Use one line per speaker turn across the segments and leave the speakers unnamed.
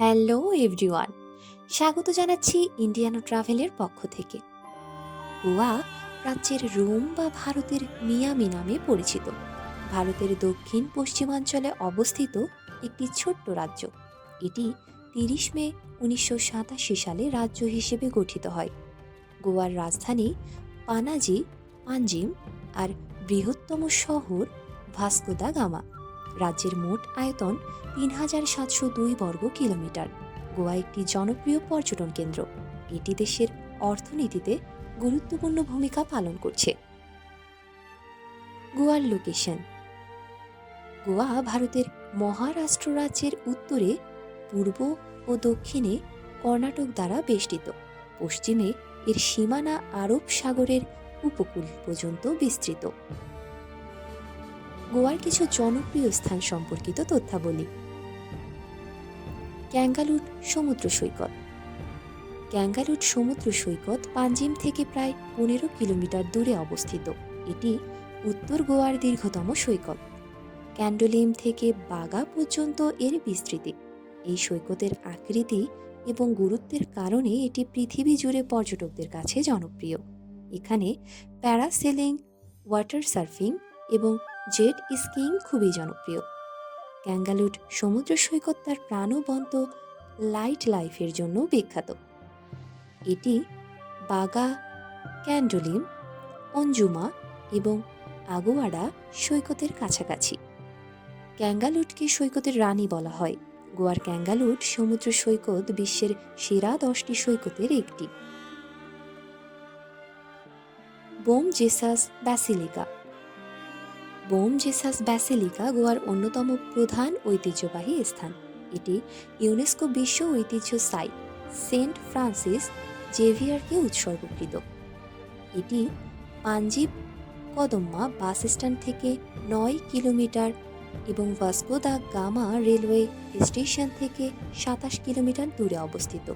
Hello everyone, স্বাগত জানাচ্ছি ইন্ডিয়ানো ট্রাভেলের পক্ষ থেকে। গোয়া প্রাচ্যের রোম বা ভারতের মিয়ামি নামে পরিচিত। ভারতের দক্ষিণ পশ্চিমাঞ্চলে অবস্থিত একটি ছোট্ট রাজ্য। এটি তিরিশ মে উনিশশো সাতাশি সালে রাজ্য হিসেবে গঠিত হয়। গোয়ার রাজধানী পানাজি পাঞ্জিম আর বৃহত্তম শহর ভাস্কোদা গামা। রাজ্যের মোট আয়তন তিন হাজার সাতশো দুই বর্গ কিলোমিটার। গোয়া একটি জনপ্রিয় পর্যটন কেন্দ্র। এটি দেশের অর্থনীতিতে গুরুত্বপূর্ণ ভূমিকা পালন করছে। গোয়ার লোকেশন গোয়া ভারতের মহারাষ্ট্র রাজ্যের উত্তরে, পূর্ব ও দক্ষিণে কর্ণাটক দ্বারা বেষ্টিত। পশ্চিমে এর সীমানা আরব সাগরের উপকূল পর্যন্ত বিস্তৃত। গোয়ার কিছু জনপ্রিয় স্থান সম্পর্কিত তথ্যাবলী। ক্যাঙ্গালুট সমুদ্র সৈকত। ক্যাঙ্গালুট সমুদ্র সৈকত পাঞ্জিম থেকে প্রায় পনেরো কিলোমিটার দূরে অবস্থিত। এটি উত্তর গোয়ার দীর্ঘতম সৈকত। ক্যান্ডোলিম থেকে বাগা পর্যন্ত এর বিস্তৃতি। এই সৈকতের আকৃতি এবং গুরুত্বের কারণে এটি পৃথিবী জুড়ে পর্যটকদের কাছে জনপ্রিয়। এখানে প্যারাসেলিং, ওয়াটার সার্ফিং এবং জেট স্কিইং খুবই জনপ্রিয়। ক্যাঙ্গালুট সমুদ্র সৈকত তার প্রাণবন্ত লাইট লাইফের জন্য বিখ্যাত। এটি বাগা, ক্যান্ডোলিম, অঞ্জুমা এবং আগোয়াড়া সৈকতের কাছাকাছি। ক্যাঙ্গালুটকে সৈকতের রানী বলা হয়। গোয়ার ক্যাঙ্গালুট সমুদ্র সৈকত বিশ্বের সেরা দশটি সৈকতের একটি। Bom Jesus basilica Bom Jesus basilica গোয়ার অন্যতম প্রধান ঐতিহ্যবাহী স্থান। এটি ইউনেস্কো বিশ্ব ঐতিহ্য সাইট সেন্ট ফ্রান্সিস জেভিয়ারকে উৎসর্গকৃত। এটি পাঞ্জিব কদম্মা বাস স্ট্যান্ড থেকে নয় কিলোমিটার এবং Vasco da Gama railway station থেকে সাতাশ কিলোমিটার দূরে অবস্থিত।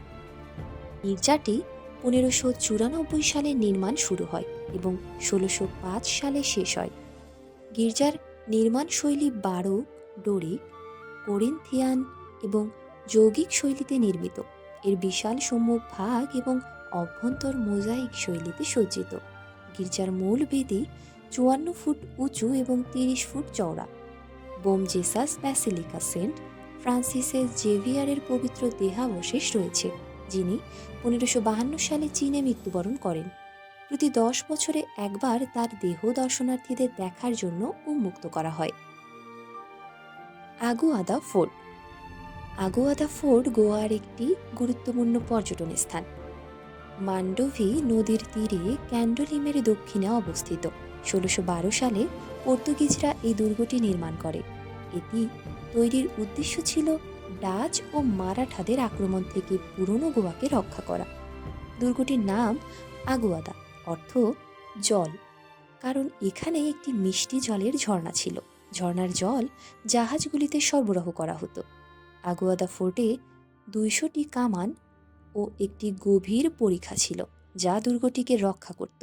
গির্জাটি পনেরোশো চুরানব্বই সালে নির্মাণ শুরু হয় এবং ষোলোশো পাঁচ সালে শেষ হয়। গির্জার নির্মাণ শৈলী বারোক ডোরিক কোরিন্থিয়ান এবং যৌগিক শৈলীতে নির্মিত। এর বিশাল সম্মুখ ভাগ এবং অভ্যন্তর মোজাইক শৈলীতে সজ্জিত। গির্জার মূল বেদি চুয়ান্ন ফুট উঁচু এবং তিরিশ ফুট চওড়া। বোম জেসাস ব্যাসিলিকা সেন্ট ফ্রান্সিসের জেভিয়ারের পবিত্র দেহাবশেষ রয়েছে, যিনি পনেরোশো বাহান্ন সালে চীনে মৃত্যুবরণ করেন। প্রতি দশ বছরে একবার তার দেহ দর্শনার্থীদের দেখার জন্য উন্মুক্ত করা হয়। আগুয়াদা ফোর্ট। আগুয়াদা ফোর্ট গোয়ার একটি গুরুত্বপূর্ণ পর্যটন স্থান। মান্ডোভি নদীর তীরে ক্যান্ডোলিমের দক্ষিণে অবস্থিত। ষোলোশো সালে পর্তুগিজরা এই দুর্গটি নির্মাণ করে। এটি তৈরির উদ্দেশ্য ছিল ডাচ ও মারাঠাদের আক্রমণ থেকে পুরনো গোয়াকে রক্ষা করা। দুর্গটির নাম আগুয়াদা। অর্থ জল। কারণ এখানে একটি মিষ্টি জলের ঝর্ণা ছিল। ঝর্ণার জল জাহাজগুলিতে সরবরাহ করা হতো। আগুয়াদা ফোর্টে দুইশোটি কামান ও একটি গভীর পরীক্ষা ছিল, যা দুর্গটিকে রক্ষা করত।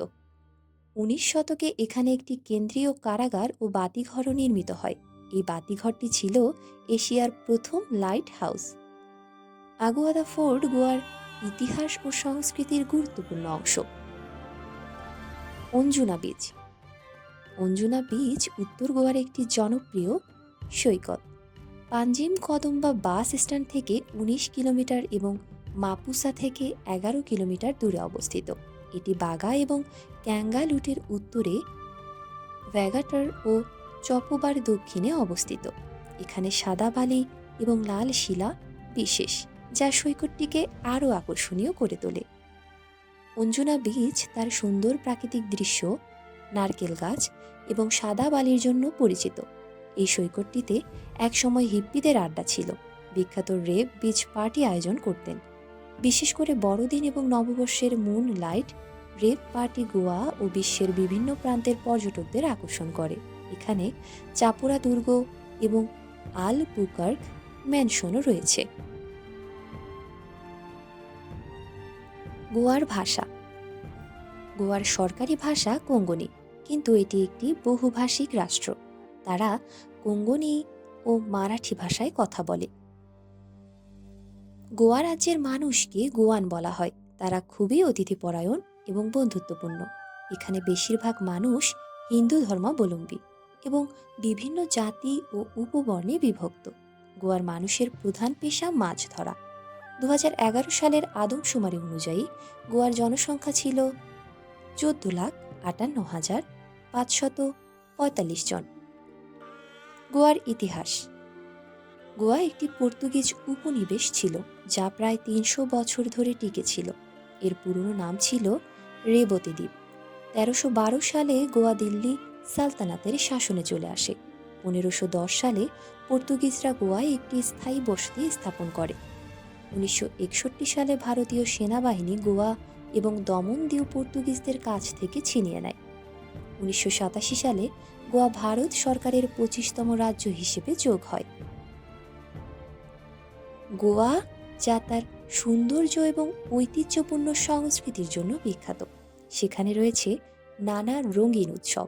উনিশ শতকে এখানে একটি কেন্দ্রীয় কারাগার ও বাতিঘরও নির্মিত হয়। এই বাতিঘরটি ছিল এশিয়ার প্রথম লাইট হাউস আগুয়াদা ফোর্ট গোয়ার ইতিহাস ও সংস্কৃতির গুরুত্বপূর্ণ অংশ। অঞ্জুনা বীচ অঞ্জুনা বীচ উত্তর গোয়ার একটি জনপ্রিয় সৈকত। পাঞ্জিম কদম্বা বাস স্ট্যান্ড থেকে উনিশ কিলোমিটার এবং মাপুসা থেকে এগারো কিলোমিটার দূরে অবস্থিত। এটি বাগা এবং ক্যাঙ্গালুটের উত্তরে ভ্যাগাটার ও চপোবার দক্ষিণে অবস্থিত। এখানে সাদা বালি এবং লাল শিলা বিশেষ, যা সৈকতটিকে আরও আকর্ষণীয় করে তোলে। অঞ্জুনা বীচ তার সুন্দর প্রাকৃতিক দৃশ্য, নারকেল গাছ এবং সাদা বালির জন্য পরিচিত। এই সৈকতটিতে একসময় হিপ্পিদের আড্ডা ছিল। বিখ্যাত রেপ বিচ পার্টি আয়োজন করতেন। বিশেষ করে বড়দিন এবং নববর্ষের moonlight rave party Goa ও বিশ্বের বিভিন্ন প্রান্তের পর্যটকদের আকর্ষণ করে। এখানে চাপুরা দুর্গ এবং আল বুকার্ক ম্যানশনও রয়েছে। গোয়ার ভাষা। গোয়ার সরকারি ভাষা কোঙ্গনি, কিন্তু এটি একটি বহুভাষিক রাষ্ট্র। তারা কোঙ্গনি ও মারাঠি ভাষায় কথা বলে। গোয়া রাজ্যের মানুষকে গোয়ান বলা হয়। তারা খুবই অতিথিপরায়ণ এবং বন্ধুত্বপূর্ণ। এখানে বেশিরভাগ মানুষ হিন্দু ধর্মাবলম্বী এবং বিভিন্ন জাতি ও উপবর্ণে বিভক্ত। গোয়ার মানুষের প্রধান পেশা মাছ ধরা। দু হাজার এগারো সালের আদমশুমারি অনুযায়ী গোয়ার জনসংখ্যা ছিল চোদ্দ লাখ আটান্ন হাজার পাঁচশত পঁয়তাল্লিশ জন। গোয়ার ইতিহাস। গোয়া একটি পর্তুগিজ উপনিবেশ ছিল, যা প্রায় তিনশো বছর ধরে টিকে ছিল। এর পুরনো নাম ছিল রেবতী দ্বীপ। তেরোশো বারো সালে গোয়া দিল্লি সালতানাতের শাসনে চলে আসে। পনেরোশো দশ সালে পর্তুগিজরা গোয়ায় একটি স্থায়ী বসতি স্থাপন করে। উনিশশো একষট্টি সালে ভারতীয় সেনাবাহিনী গোয়া এবং দমন দিউ পর্তুগিজদের কাছ থেকে ছিনিয়ে নেয়। উনিশশো সাতাশি সালে গোয়া ভারত সরকারের পঁচিশতম রাজ্য হিসেবে যোগ হয়। গোয়া যা তার সৌন্দর্য এবং ঐতিহ্যপূর্ণ সংস্কৃতির জন্য বিখ্যাত। সেখানে রয়েছে নানা রঙিন উৎসব।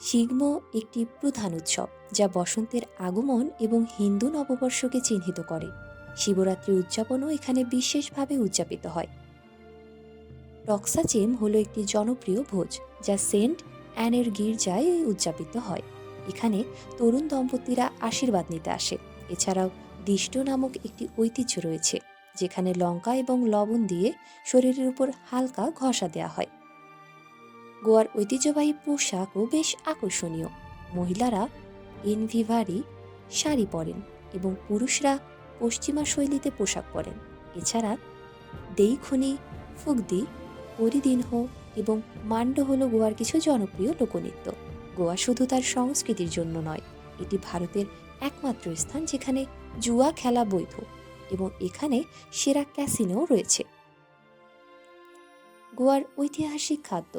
শিগম একটি প্রধান উৎসব যা বসন্তের আগমন এবং হিন্দু নববর্ষকে চিহ্নিত করে। শিবরাত্রি উদযাপনও এখানে বিশেষভাবে উদযাপিত হয়। রক্সাচেম হলো একটি জনপ্রিয় ভোজ, যা সেন্ট অ্যানের গির্জায় উদযাপিত হয়। এখানে তরুণ দম্পতিরা আশীর্বাদ নিতে আসে। এছাড়াও দিষ্ট নামক একটি ঐতিহ্য রয়েছে, যেখানে লঙ্কা এবং লবণ দিয়ে শরীরের উপর হালকা ঘষা দেওয়া হয়। গোয়ার ঐতিহ্যবাহী পোশাকও বেশ আকর্ষণীয়। মহিলারা এনভিভারি শাড়ি পরেন এবং পুরুষরা পশ্চিমা শৈলীতে পোশাক পরেন। এছাড়া দেইখনি, ফুগদি, পরিদিনহ এবং মান্ড হল গোয়ার কিছু জনপ্রিয় লোকনৃত্য। গোয়া শুধু তার সংস্কৃতির জন্য নয়, এটি ভারতের একমাত্র স্থান যেখানে জুয়া খেলা বৈধ এবং এখানে সেরা ক্যাসিনোও রয়েছে। গোয়ার ঐতিহাসিক খাদ্য।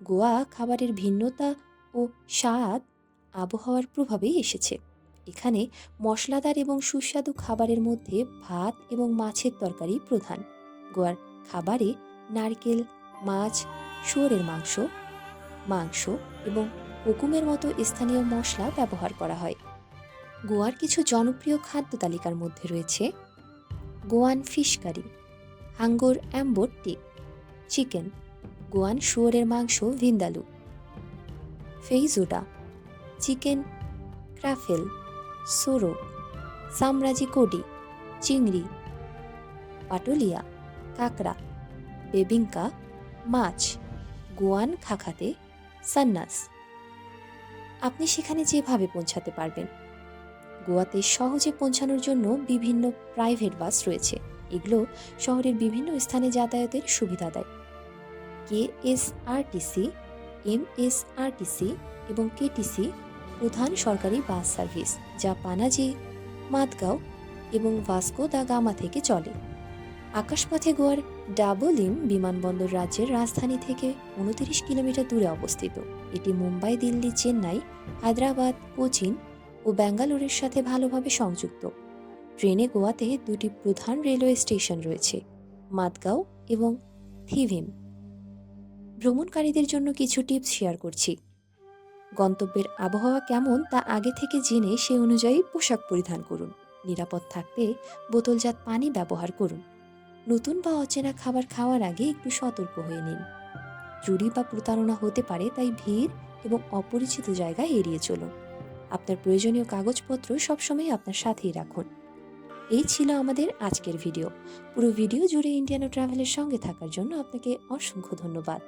গোয়া খাবারের ভিন্নতা ও স্বাদ আবহাওয়ার প্রভাবেই এসেছে। এখানে মশলাদার এবং সুস্বাদু খাবারের মধ্যে ভাত এবং মাছের তরকারি প্রধান। গোয়ার খাবারে নারকেল, মাছ, শুয়োরের মাংস মাংস এবং হুকুমের মতো স্থানীয় মশলা ব্যবহার করা হয়। গোয়ার কিছু জনপ্রিয় খাদ্য তালিকার মধ্যে রয়েছে গোয়ান ফিশ কারি হাঙ্গর অ্যাম্বোর টি চিকেন, গোয়ান শুয়োরের মাংস ভিন্দালু ফেইজুডা চিকেন ক্রাফেল সোরো সামরাজি কোডি, চিংড়ি, পাটুলিয়া, কাঁকড়া বেবিঙ্কা মাছ, গোয়ান খাখাতে, সান্নাস। আপনি সেখানে যেভাবে পৌঁছাতে পারবেন। গোয়াতে সহজে পৌঁছানোর জন্য বিভিন্ন প্রাইভেট বাস রয়েছে। এগুলো শহরের বিভিন্ন স্থানে যাতায়াতের সুবিধা দেয়। K S RTC M S RTC এবং কেটিসি প্রধান সরকারি বাস সার্ভিস, যা পানাজি, মাদগাঁও এবং ভাস্কো দা গামা থেকে চলে। আকাশপথে গোয়ার ডাবলিম বিমানবন্দর রাজ্যের রাজধানী থেকে উনতিরিশ কিলোমিটার দূরে অবস্থিত। এটি মুম্বাই, দিল্লি, চেন্নাই, হায়দ্রাবাদ, কোচিন ও ব্যাঙ্গালোরের সাথে ভালোভাবে সংযুক্ত। ট্রেনে গোয়াতে দুটি প্রধান রেলওয়ে স্টেশন রয়েছে, মাদগাঁও এবং থিভিম। ভ্রমণকারীদের জন্য কিছু টিপস শেয়ার করছি। গন্তব্যের আবহাওয়া কেমন তা আগে থেকে জেনে সে অনুযায়ী পোশাক পরিধান করুন। নিরাপদ থাকতে বোতলজাত পানি ব্যবহার করুন। নতুন বা অচেনা খাবার খাওয়ার আগে একটু সতর্ক হয়ে নিন। চুরি বা প্রতারণা হতে পারে, তাই ভিড় এবং অপরিচিত জায়গায় এড়িয়ে চলুন। আপনার প্রয়োজনীয় কাগজপত্র সবসময় আপনার সাথেই রাখুন। এই ছিল আমাদের আজকের ভিডিও। পুরো ভিডিও জুড়ে ইন্ডিয়ানো ট্রাভেলের সঙ্গে থাকার জন্য আপনাকে অসংখ্য ধন্যবাদ।